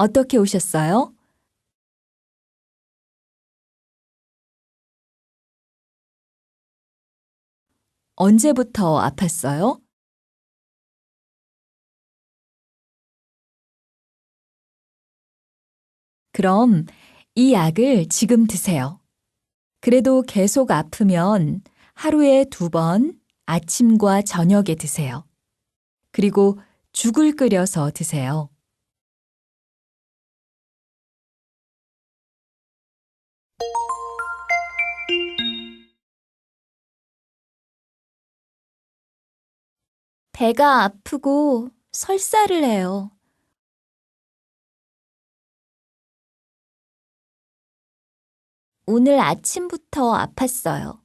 어떻게 오셨어요? 언제부터 아팠어요? 그럼 이 약을 지금 드세요. 그래도 계속 아프면 하루에 두 번 아침과 저녁에 드세요. 그리고 죽을 끓여서 드세요. 배가 아프고 설사를 해요. 오늘 아침부터 아팠어요.